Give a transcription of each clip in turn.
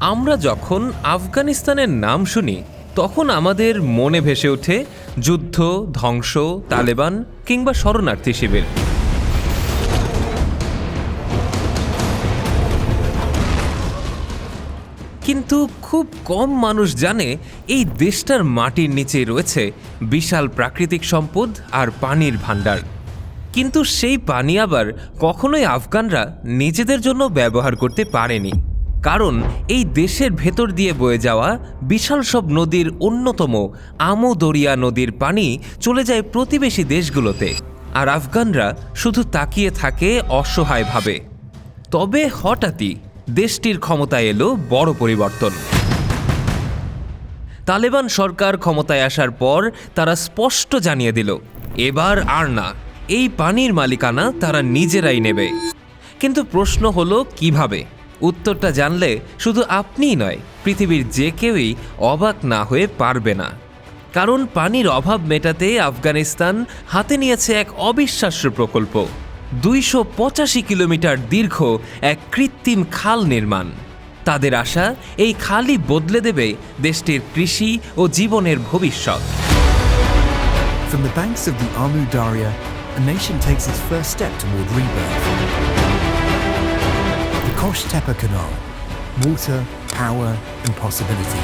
আমরা যখন আফগানিস্তানের নাম শুনি, তখন আমাদের মনে ভেসে ওঠে যুদ্ধ, ধ্বংস, তালেবান কিংবা শরণার্থী শিবির। কিন্তু খুব কম মানুষ জানে এই দেশটার মাটির নিচে রয়েছে বিশাল প্রাকৃতিক সম্পদ আর পানির ভাণ্ডার। কিন্তু সেই পানি আবার কখনোই আফগানরা নিজেদের জন্য ব্যবহার করতে পারেনি। কারণ এই দেশের ভেতর দিয়ে বয়ে যাওয়া বিশাল সব নদীর অন্যতম আমোদরিয়া নদীর পানি চলে যায় প্রতিবেশী দেশগুলোতে। আর আফগানরা শুধু তাকিয়ে থাকে অসহায়ভাবে। তবে হঠাৎই দেশটির ক্ষমতায় এলো বড় পরিবর্তন। তালেবান সরকার ক্ষমতায় আসার পর তারা স্পষ্ট জানিয়ে দিল, এবার আর না, এই পানির মালিকানা তারা নিজেরাই নেবে। কিন্তু প্রশ্ন হলো কীভাবে? উত্তরটা জানলে শুধু আপনিই নয় পৃথিবীর যে কেউই অবাক না হয়ে পারবে না। কারণ পানির অভাব মেটাতে আফগানিস্তান হাতে নিয়েছে এক অবিশ্বাস্য প্রকল্প দুইশো পঁচাশি কিলোমিটার দীর্ঘ এক কৃত্রিম খাল নির্মাণ। তাদের আশা এই খালই বদলে দেবে দেশটির কৃষি ও জীবনের ভবিষ্যৎ। From the banks of the Amu Darya, a nation takes its first step toward rebirth. Kosh Tepe Canal, water, power, and possibility.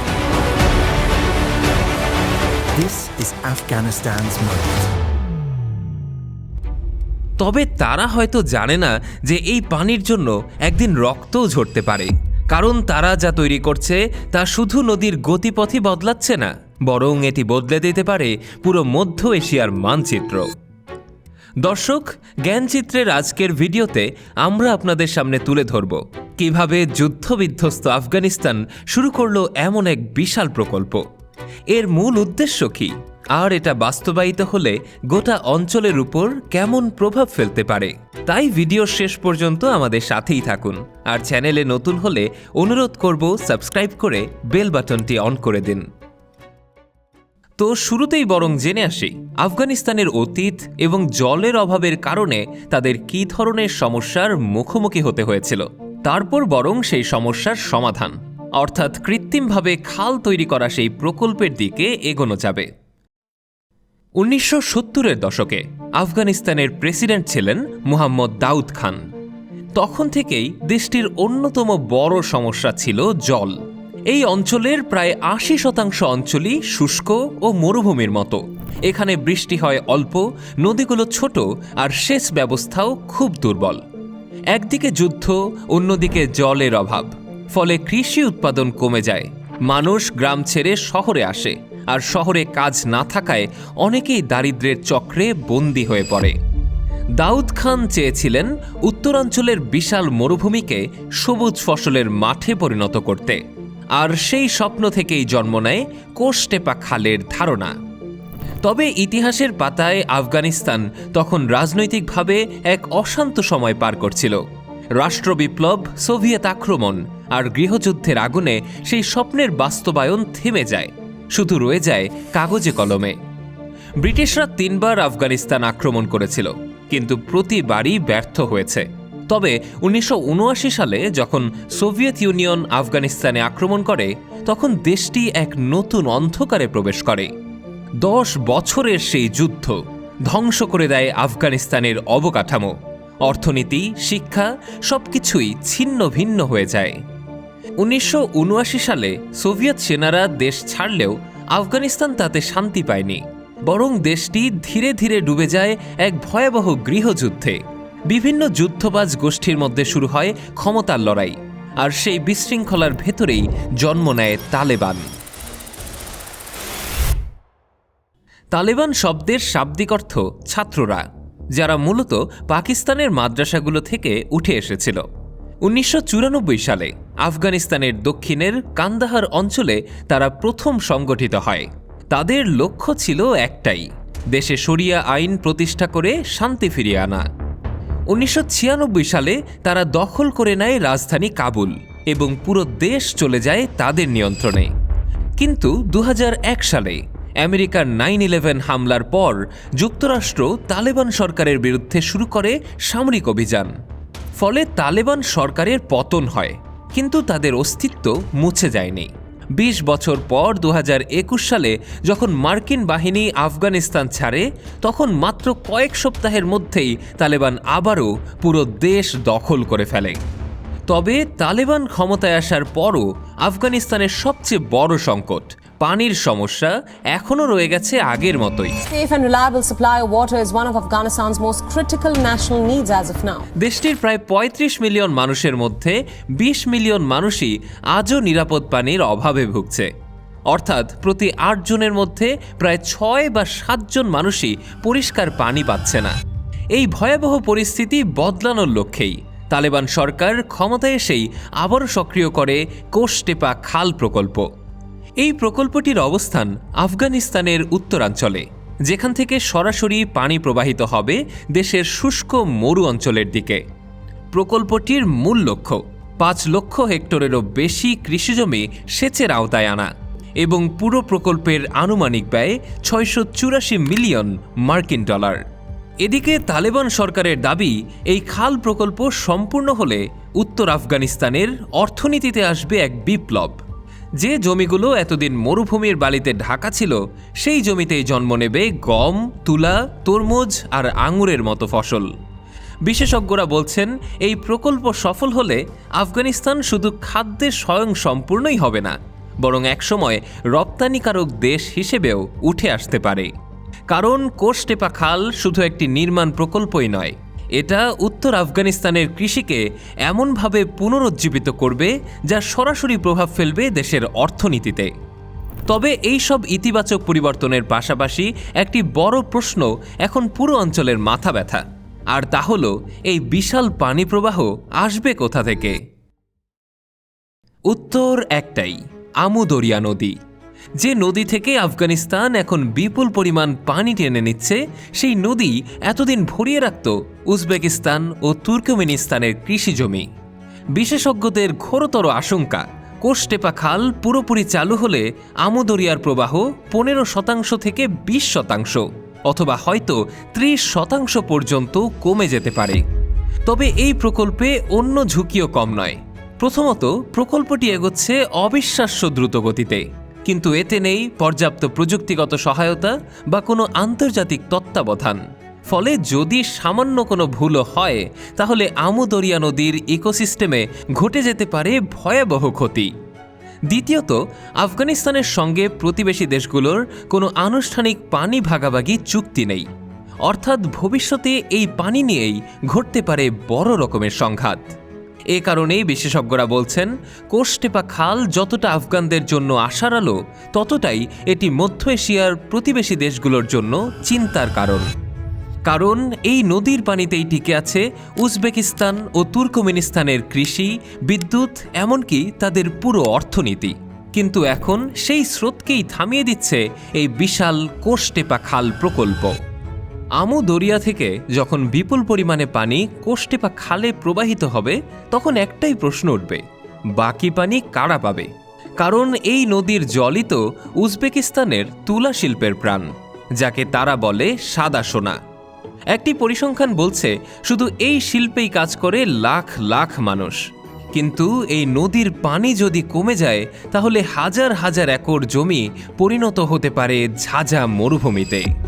This is Afghanistan's moment. তবে তারা হয়তো জানে না যে এই পানির জন্য একদিন রক্তও ঝরতে পারে কারণ তারা যা তৈরি করছে তা শুধু নদীর গতিপথই বদলাচ্ছে না বরং এটি বদলে দিতে পারে পুরো মধ্য এশিয়ার মানচিত্র দর্শক, জ্ঞানচিত্রের আজকের ভিডিওতে আমরা আপনাদের সামনে তুলে ধরব কীভাবে যুদ্ধবিধ্বস্ত আফগানিস্তান শুরু করল এমন এক বিশাল প্রকল্প। এর মূল উদ্দেশ্য কি? আর এটা বাস্তবায়িত হলে গোটা অঞ্চলের উপর কেমন প্রভাব ফেলতে পারে? তাই ভিডিওর শেষ পর্যন্ত আমাদের সাথেই থাকুন আর চ্যানেলে নতুন হলে অনুরোধ করব সাবস্ক্রাইব করে বেল বাটনটি অন করে দিন। তো শুরুতেই বরং জেনে আসি, আফগানিস্তানের অতীত এবং জলের অভাবের কারণে তাদের কী ধরনের সমস্যার মুখোমুখি হতে হয়েছিল। তারপর বরং সেই সমস্যার সমাধান, অর্থাৎ কৃত্রিমভাবে খাল তৈরি করা সেই প্রকল্পের দিকে এগোনো যাবে। উনিশশো সত্তরের দশকে আফগানিস্তানের প্রেসিডেন্ট ছিলেন মুহাম্মদ দাউদ খান। তখন থেকেই দেশটির অন্যতম বড় সমস্যা ছিল জল। এই অঞ্চলের প্রায় আশি শতাংশ অঞ্চলই শুষ্ক ও মরুভূমির মতো। এখানে বৃষ্টি হয় অল্প, নদীগুলো ছোট আর সেচ ব্যবস্থাও খুব দুর্বল। একদিকে যুদ্ধ, অন্যদিকে জলের অভাব। ফলে কৃষি উৎপাদন কমে যায়, মানুষ গ্রাম ছেড়ে শহরে আসে আর শহরে কাজ না থাকায় অনেকেই দারিদ্র্যের চক্রে বন্দী হয়ে পড়ে। দাউদ খান চেয়েছিলেন উত্তরাঞ্চলের বিশাল মরুভূমিকে সবুজ ফসলের মাঠে পরিণত করতে। আর সেই স্বপ্ন থেকেই জন্ম নেয় কোষটেপা খালের ধারণা। তবে ইতিহাসের পাতায় আফগানিস্তান তখন রাজনৈতিকভাবে এক অশান্ত সময় পার করছিল। রাষ্ট্রবিপ্লব, সোভিয়েত আক্রমণ আর গৃহযুদ্ধের আগুনে সেই স্বপ্নের বাস্তবায়ন থেমে যায়, শুধু রয়ে যায় কাগজে কলমে। ব্রিটিশরা তিনবার আফগানিস্তান আক্রমণ করেছিল, কিন্তু প্রতিবারই ব্যর্থ হয়েছে। তবে উনিশশো উনআশি সালে যখন সোভিয়েত ইউনিয়ন আফগানিস্তানে আক্রমণ করে, তখন দেশটি এক নতুন অন্ধকারে প্রবেশ করে। দশ বছরের সেই যুদ্ধ ধ্বংস করে দেয় আফগানিস্তানের অবকাঠামো। অর্থনীতি, শিক্ষা সবকিছুই ছিন্ন ভিন্ন হয়ে যায়। উনিশশো উনআশি সালে সোভিয়েত সেনারা দেশ ছাড়লেও আফগানিস্তান তাতে শান্তি পায়নি, বরং দেশটি ধীরে ধীরে ডুবে যায় এক ভয়াবহ গৃহযুদ্ধে। বিভিন্ন যুদ্ধবাজ গোষ্ঠীর মধ্যে শুরু হয় ক্ষমতার লড়াই, আর সেই বিশৃঙ্খলার ভেতরেই জন্ম নেয় তালেবান। তালেবান শব্দের শাব্দিক অর্থ ছাত্ররা, যারা মূলত পাকিস্তানের মাদ্রাসাগুলো থেকে উঠে এসেছিল। উনিশশো চুরানব্বই সালে আফগানিস্তানের দক্ষিণের কান্দাহার অঞ্চলে তারা প্রথম সংগঠিত হয়। তাদের লক্ষ্য ছিল একটাই, দেশে শরিয়া আইন প্রতিষ্ঠা করে শান্তি ফিরিয়ে আনা। উনিশশো ছিয়ানব্বই সালে তারা দখল করে নেয় রাজধানী কাবুল এবং পুরো দেশ চলে যায় তাদের নিয়ন্ত্রণে। কিন্তু দু হাজার এক সালে আমেরিকার নাইন ইলেভেন হামলার পর যুক্তরাষ্ট্র তালেবান সরকারের বিরুদ্ধে শুরু করে সামরিক অভিযান। ফলে তালেবান সরকারের পতন হয়, কিন্তু তাদের অস্তিত্ব মুছে যায়নি। বিশ বছর পর দু হাজার একুশ সালে যখন মার্কিন বাহিনী আফগানিস্তান ছাড়ে, তখন মাত্র কয়েক সপ্তাহের মধ্যেই তালেবান আবারও পুরো দেশ দখল করে ফেলে। তবে তালেবান ক্ষমতায় আসার পরও আফগানিস্তানের সবচেয়ে বড় সংকট পানির সমস্যা এখনও রয়ে গেছে আগের মতোই. দেশটির প্রায় ৩৫ মিলিয়ন মানুষের মধ্যে ২০ মিলিয়ন মানুষই আজও নিরাপদ পানির অভাবে ভুগছে। অর্থাৎ প্রতি আট জনের মধ্যে প্রায় ছয় বা সাতজন মানুষই পরিষ্কার পানি পাচ্ছে না। এই ভয়াবহ পরিস্থিতি বদলানোর লক্ষ্যেই তালেবান সরকার ক্ষমতায় এসেই আবারও সক্রিয় করে কোষটেপা খাল প্রকল্প। এই প্রকল্পটির অবস্থান আফগানিস্তানের উত্তরাঞ্চলে, যেখান থেকে সরাসরি পানি প্রবাহিত হবে দেশের শুষ্ক মরু অঞ্চলের দিকে। প্রকল্পটির মূল লক্ষ্য, পাঁচ লক্ষ হেক্টরেরও বেশি কৃষিজমি সেচের আওতায় আনা এবং পুরো প্রকল্পের আনুমানিক ব্যয় ছয়শো চুরাশি মিলিয়ন মার্কিন ডলার। এদিকে তালেবান সরকারের দাবি, এই খাল প্রকল্প সম্পূর্ণ হলে উত্তর আফগানিস্তানের অর্থনীতিতে আসবে এক বিপ্লব। যে জমিগুলো এতদিন মরুভূমির বালিতে ঢাকা ছিল, সেই জমিতেই জন্ম নেবে গম, তুলা, তরমুজ আর আঙুরের মতো ফসল। বিশেষজ্ঞরা বলছেন, এই প্রকল্প সফল হলে আফগানিস্তান শুধু খাদ্যে স্বয়ং সম্পূর্ণই হবে না, বরং একসময় রপ্তানিকারক দেশ হিসেবেও উঠে আসতে পারে। কারণ কোষটেপা খাল শুধু একটি নির্মাণ প্রকল্পই নয়, এটা উত্তর আফগানিস্তানের কৃষিকে এমনভাবে পুনরুজ্জীবিত করবে যা সরাসরি প্রভাব ফেলবে দেশের অর্থনীতিতে। তবে এই সব ইতিবাচক পরিবর্তনের পাশাপাশি একটি বড় প্রশ্ন এখন পুরো অঞ্চলের মাথা ব্যথা। আর তা হল, এই বিশাল পানি প্রবাহ আসবে কোথা থেকে? উত্তর একটাই, আমুদরিয়া নদী। যে নদী থেকে আফগানিস্তান এখন বিপুল পরিমাণ পানি টেনে নিচ্ছে, সেই নদী এতদিন ভরিয়ে রাখত উজবেকিস্তান ও তুর্কমেনিস্তানের কৃষিজমি বিশেষজ্ঞদের ঘোরতর আশঙ্কা, কোষ্টেপা খাল পুরোপুরি চালু হলে আমুদরিয়ার প্রবাহ পনেরো শতাংশ থেকে বিশ শতাংশ, অথবা হয়তো ত্রিশ শতাংশ পর্যন্ত কমে যেতে পারে। তবে এই প্রকল্পে অন্য ঝুঁকিও কম নয়। প্রথমত, প্রকল্পটি এগোচ্ছে অবিশ্বাস্য দ্রুত গতিতে কিন্তু এতে নেই পর্যাপ্ত প্রযুক্তিগত সহায়তা বা কোনো আন্তর্জাতিক তত্ত্বাবধান। ফলে যদি সামান্য কোনো ভুলও হয়, তাহলে আমুদরিয়া নদীর ইকোসিস্টেমে ঘটে যেতে পারে ভয়াবহ ক্ষতি। দ্বিতীয়ত, আফগানিস্তানের সঙ্গে প্রতিবেশী দেশগুলোর কোনো আনুষ্ঠানিক পানি ভাগাভাগি চুক্তি নেই। অর্থাৎ ভবিষ্যতে এই পানি নিয়েই ঘটতে পারে বড় রকমের সংঘাত। এ কারণেই বিশেষজ্ঞরা বলছেন কোষটেপা খাল যতটা আফগানদের জন্য আশার আলো, ততটাই এটি মধ্য এশিয়ার প্রতিবেশী দেশগুলোর জন্য চিন্তার কারণ। কারণ এই নদীর পানিতেই টিকে আছে উজবেকিস্তান ও তুর্কমেনিস্তানের কৃষি, বিদ্যুৎ, এমনকি তাদের পুরো অর্থনীতি। কিন্তু এখন সেই স্রোতকেই থামিয়ে দিচ্ছে এই বিশাল কোষটেপা খাল প্রকল্প। আমু দরিয়া থেকে যখন বিপুল পরিমাণে পানি কোষ্টে বা খালে প্রবাহিত হবে, তখন একটাই প্রশ্ন উঠবে, বাকি পানি কারা পাবে? কারণ এই নদীর জলই তো উজবেকিস্তানের তুলা শিল্পের প্রাণ, যাকে তারা বলে সাদা সোনা। একটি পরিসংখ্যান বলছে, শুধু এই শিল্পেই কাজ করে লাখ লাখ মানুষ। কিন্তু এই নদীর পানি যদি কমে যায়, তাহলে হাজার হাজার একর জমি পরিণত হতে পারে ঝাঝা মরুভূমিতে।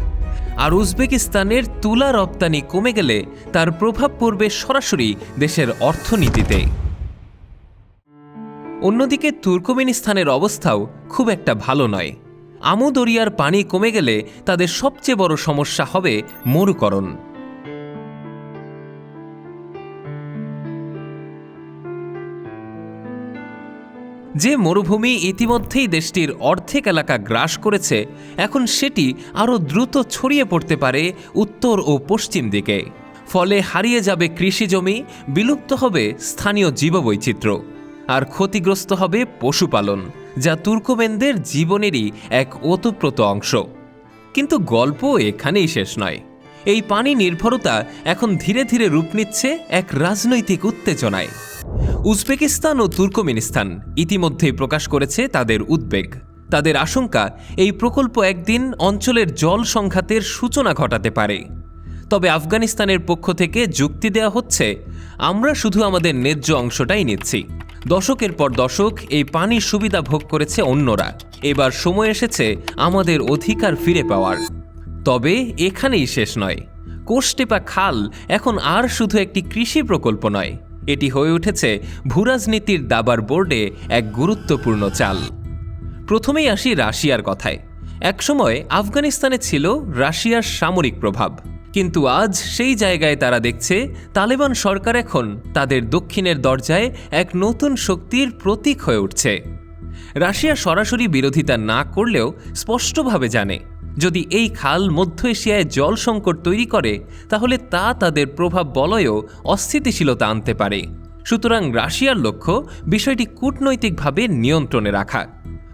আর উজবেকিস্তানের তুলা রপ্তানি কমে গেলে তার প্রভাব পড়বে সরাসরি দেশের অর্থনীতিতে। অন্যদিকে তুর্কমেনিস্তানের অবস্থাও খুব একটা ভালো নয়। আমু দরিয়ার পানি কমে গেলে তাদের সবচেয়ে বড় সমস্যা হবে মরুকরণ। যে মরুভূমি ইতিমধ্যেই দেশটির অর্ধেক এলাকা গ্রাস করেছে, এখন সেটি আরও দ্রুত ছড়িয়ে পড়তে পারে উত্তর ও পশ্চিম দিকে। ফলে হারিয়ে যাবে কৃষিজমি বিলুপ্ত হবে স্থানীয় জীববৈচিত্র্য, আর ক্ষতিগ্রস্ত হবে পশুপালন, যা তুর্কমেনদের জীবনেরই এক ওতপ্রোত অংশ। কিন্তু গল্প এখানেই শেষ নয়। এই পানি নির্ভরতা এখন ধীরে ধীরে রূপ নিচ্ছে এক রাজনৈতিক উত্তেজনায়। উজবেকিস্তান ও তুর্কমেনিস্তান ইতিমধ্যেই প্রকাশ করেছে তাদের উদ্বেগ। তাদের আশঙ্কা, এই প্রকল্প একদিন অঞ্চলের জল সংঘাতের সূচনা ঘটাতে পারে। তবে আফগানিস্তানের পক্ষ থেকে যুক্তি দেওয়া হচ্ছে, আমরা শুধু আমাদের ন্যায্য অংশটাই নিচ্ছি। দশকের পর দশক এই পানির সুবিধা ভোগ করেছে অন্যরা। এবার সময় এসেছে আমাদের অধিকার ফিরে পাওয়ার। তবে এখানেই শেষ নয়। কোষটেপা খাল এখন আর শুধু একটি কৃষি প্রকল্প নয় এটি হয়ে উঠেছে ভূরাজনীতির দাবার বোর্ডে এক গুরুত্বপূর্ণ চাল। প্রথমেই আসি রাশিয়ার কথায়। একসময় আফগানিস্তানে ছিল রাশিয়ার সামরিক প্রভাব। কিন্তু আজ সেই জায়গায় তারা দেখছে তালেবান সরকার এখন তাদের দক্ষিণের দরজায় এক নতুন শক্তির প্রতীক হয়ে উঠছে। রাশিয়া সরাসরি বিরোধিতা না করলেও স্পষ্টভাবে জানে যদি এই খাল মধ্য এশিয়ায় জল সংকট তৈরি করে, তাহলে তা তাদের প্রভাব বলয়েও অস্থিতিশীলতা আনতে পারে। সুতরাং রাশিয়ার লক্ষ্য বিষয়টি কূটনৈতিকভাবে নিয়ন্ত্রণে রাখা।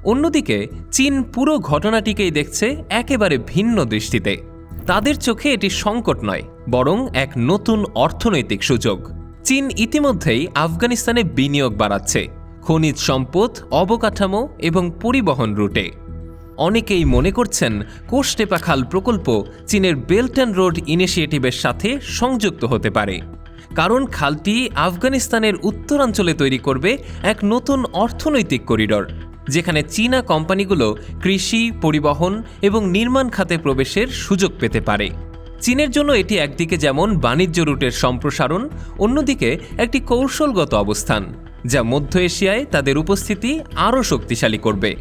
অন্যদিকে, চীন পুরো ঘটনাটিকেই দেখছে একেবারে ভিন্ন দৃষ্টিতে। তাদের চোখে এটি সংকট নয়, বরং এক নতুন অর্থনৈতিক সুযোগ। চীন ইতিমধ্যেই আফগানিস্তানে বিনিয়োগ বাড়াচ্ছে। খনিজ সম্পদ, অবকাঠামো এবং পরিবহন রুটে। অনেকেই মনে করছেন কোষটেপা খাল প্রকল্প চীনের বেল্ট অ্যান্ড রোড ইনিশিয়েটিভের সাথে সংযুক্ত হতে পারে। কারণ খালটি আফগানিস্তানের উত্তরাঞ্চলে তৈরি করবে এক নতুন অর্থনৈতিক করিডর, যেখানে চীনা কোম্পানিগুলো কৃষি, পরিবহন এবং নির্মাণ খাতে প্রবেশের সুযোগ পেতে পারে। চীনের জন্য এটি একদিকে যেমন বাণিজ্য রুটের সম্প্রসারণ, অন্যদিকে একটি কৌশলগত অবস্থান, যা মধ্য এশিয়ায় তাদের উপস্থিতি আরও শক্তিশালী করবে।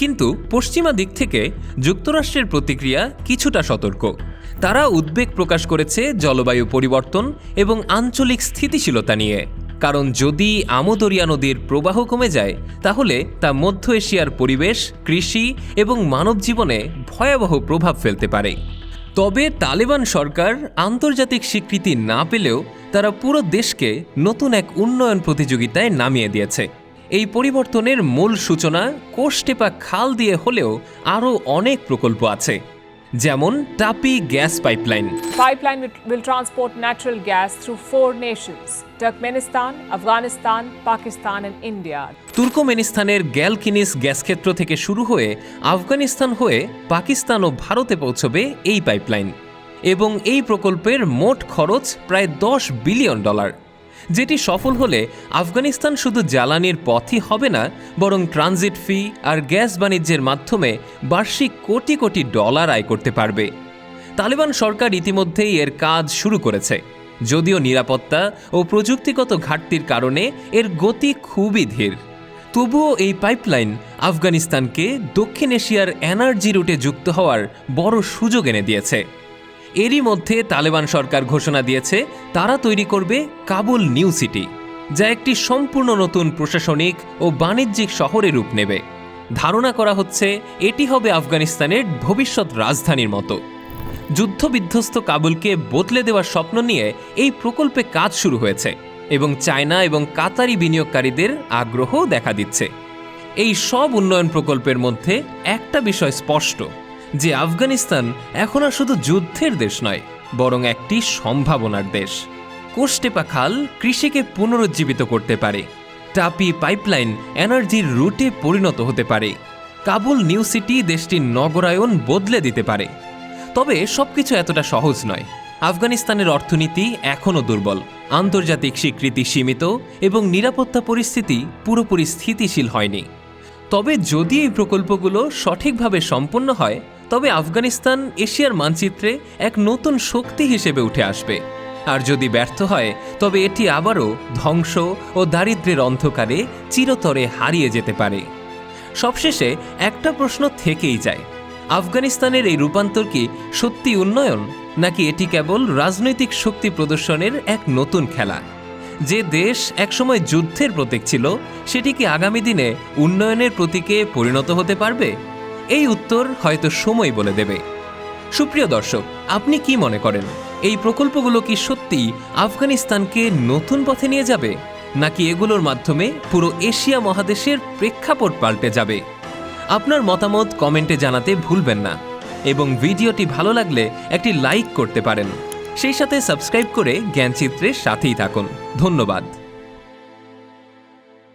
কিন্তু পশ্চিমা দিক থেকে যুক্তরাষ্ট্রের প্রতিক্রিয়া কিছুটা সতর্ক। তারা উদ্বেগ প্রকাশ করেছে জলবায়ু পরিবর্তন এবং আঞ্চলিক স্থিতিশীলতা নিয়ে। কারণ যদি আমদরিয়া নদীর প্রবাহ কমে যায়, তাহলে তা মধ্য এশিয়ার পরিবেশ, কৃষি এবং মানব জীবনে ভয়াবহ প্রভাব ফেলতে পারে। তবে তালেবান সরকার আন্তর্জাতিক স্বীকৃতি না পেলেও তারা পুরো দেশকে নতুন এক উন্নয়ন প্রতিযোগিতায় নামিয়ে দিয়েছে। এই পরিবর্তনের মূল সূচনা কোষটেপা খাল দিয়ে হলেও আরও অনেক প্রকল্প আছে যেমন TAPI gas pipeline. Pipeline will transport natural gas through four nations Turkmenistan, Afghanistan, Pakistan, and India. তুর্কমেনিস্তানের গ্যালকিনিস গ্যাস ক্ষেত্র থেকে শুরু হয়ে আফগানিস্তান হয়ে পাকিস্তান ও ভারতে পৌঁছবে এই পাইপলাইন। এবং এই প্রকল্পের মোট খরচ প্রায় দশ বিলিয়ন ডলার। যেটি সফল হলে আফগানিস্তান শুধু জ্বালানির পথই হবে না, বরং ট্রানজিট ফি আর গ্যাস বাণিজ্যের মাধ্যমে বার্ষিক কোটি কোটি ডলার আয় করতে পারবে। তালেবান সরকার ইতিমধ্যেই এর কাজ শুরু করেছে। যদিও নিরাপত্তা ও প্রযুক্তিগত ঘাটতির কারণে এর গতি খুবই ধীর। তবুও এই পাইপলাইন আফগানিস্তানকে দক্ষিণ এশিয়ার এনার্জি রুটে যুক্ত হওয়ার বড় সুযোগ এনে দিয়েছে। এরই মধ্যে তালেবান সরকার ঘোষণা দিয়েছে, তারা তৈরি করবে কাবুল নিউ সিটি, যা একটি সম্পূর্ণ নতুন প্রশাসনিক ও বাণিজ্যিক শহরে রূপ নেবে। ধারণা করা হচ্ছে, এটি হবে আফগানিস্তানের ভবিষ্যৎ রাজধানীর মতো। যুদ্ধবিধ্বস্ত কাবুলকে বদলে দেওয়ার স্বপ্ন নিয়ে এই প্রকল্পে কাজ শুরু হয়েছে এবং চায়না এবং কাতারি বিনিয়োগকারীদের আগ্রহ দেখা দিচ্ছে। এই সব উন্নয়ন প্রকল্পের মধ্যে একটা বিষয় স্পষ্ট। যে আফগানিস্তান এখন আর শুধু যুদ্ধের দেশ নয়, বরং একটি সম্ভাবনার দেশ। কোষ্টেপা খাল কৃষিকে পুনরুজ্জীবিত করতে পারে। টাপি পাইপলাইন এনার্জির রুটে পরিণত হতে পারে। কাবুল নিউ সিটি দেশটির নগরায়ন বদলে দিতে পারে। তবে সবকিছু এতটা সহজ নয়। আফগানিস্তানের অর্থনীতি এখনও দুর্বল। আন্তর্জাতিক স্বীকৃতি সীমিত এবং নিরাপত্তা পরিস্থিতি পুরোপুরি স্থিতিশীল হয়নি। তবে যদি এই প্রকল্পগুলো সঠিকভাবে সম্পন্ন হয় তবে আফগানিস্তান এশিয়ার মানচিত্রে এক নতুন শক্তি হিসেবে উঠে আসবে। আর যদি ব্যর্থ হয়, তবে এটি আবারও ধ্বংস ও দারিদ্র্যের অন্ধকারে চিরতরে হারিয়ে যেতে পারে। সবশেষে একটা প্রশ্ন থেকেই যায়, আফগানিস্তানের এই রূপান্তর কি সত্যি উন্নয়ন, নাকি এটি কেবল রাজনৈতিক শক্তি প্রদর্শনের এক নতুন খেলা? যে দেশ একসময় যুদ্ধের প্রতীক ছিল, সেটি কি আগামী দিনে উন্নয়নের প্রতীকে পরিণত হতে পারবে? এই উত্তর হয়তো সময় বলে দেবে। সুপ্রিয় দর্শক, আপনি কি মনে করেন, এই প্রকল্পগুলো কি সত্যি আফগানিস্তানকে নতুন পথে নিয়ে যাবে, নাকি এগুলোর মাধ্যমে পুরো এশিয়া মহাদেশের প্রেক্ষাপট পাল্টে যাবে? আপনার মতামত কমেন্টে জানাতে ভুলবেন না, এবং ভিডিওটি ভালো লাগলে একটি লাইক করতে পারেন। সেই সাথে সাবস্ক্রাইব করে জ্ঞানচিত্রের সাথেই থাকুন। ধন্যবাদ।